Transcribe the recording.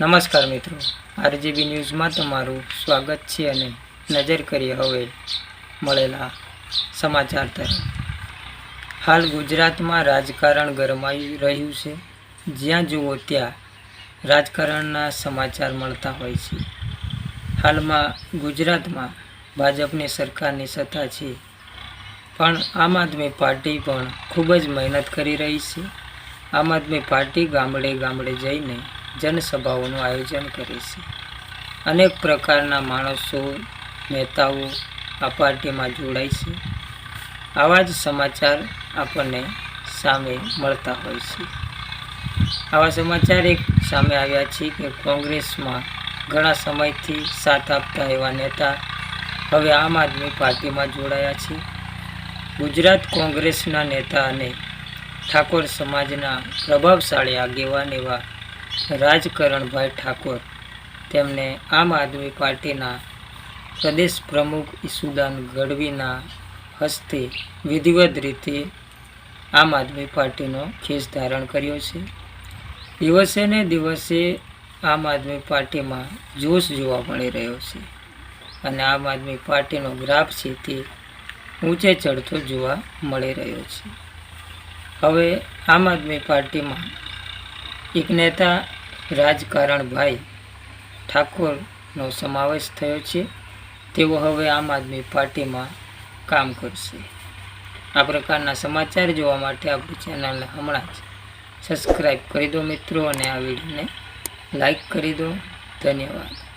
નમસ્કાર મિત્રો. આરજીબી ન્યૂઝમાં તમારું સ્વાગત છે અને નજર કરીએ હવે મળેલા સમાચાર તરફ. હાલ ગુજરાતમાં રાજકારણ ગરમાઈ રહ્યું છે. જ્યાં જુઓ ત્યાં રાજકારણના સમાચાર મળતા હોય છે. હાલમાં ગુજરાતમાં ભાજપની સરકારની સત્તા છે. પણ આમ આદમી પાર્ટી પણ ખૂબ જ મહેનત કરી રહી છે. આમ આદમી પાર્ટી ગામડે ગામડે જઈને જનસભાઓનું આયોજન કરે છે. અનેક પ્રકારના માણસો, નેતાઓ આ પાર્ટીમાં જોડાય છે. આવા જ સમાચાર આપણને સામે મળતા હોય છે. આવા સમાચાર એક સામે આવ્યા છે કે કોંગ્રેસમાં ઘણા સમયથી સાથ આપતા એવા નેતા હવે આમ આદમી પાર્ટીમાં જોડાયા છે. ગુજરાત કોંગ્રેસના નેતા અને ઠાકોર સમાજના પ્રભાવશાળી આગેવાન એવા રાજકરણભાઈ ઠાકોર તેમને આમ આદમી પાર્ટીના પ્રદેશ પ્રમુખ ઈસુદાન ગઢવીના હસ્તે વિધિવત રીતે આમ આદમી પાર્ટીનો ખેસ ધારણ કર્યો છે. દિવસે ને દિવસે આમ આદમી પાર્ટીમાં જોશ જોવા મળી રહ્યો છે અને આમ આદમી પાર્ટીનો ગ્રાફ છે તે ઊંચે ચડતો જોવા મળી રહ્યો છે. હવે આમ આદમી પાર્ટીમાં એક નેતા રાજકારણભાઈ ઠાકોરનો સમાવેશ થયો છે. તેઓ હવે આમ આદમી પાર્ટીમાં કામ કરશે. આ પ્રકારના સમાચાર જોવા માટે આપણી ચેનલને હમણાં જ સબસ્ક્રાઈબ કરી દો મિત્રો અને આ વિડીયોને લાઈક કરી દો. ધન્યવાદ.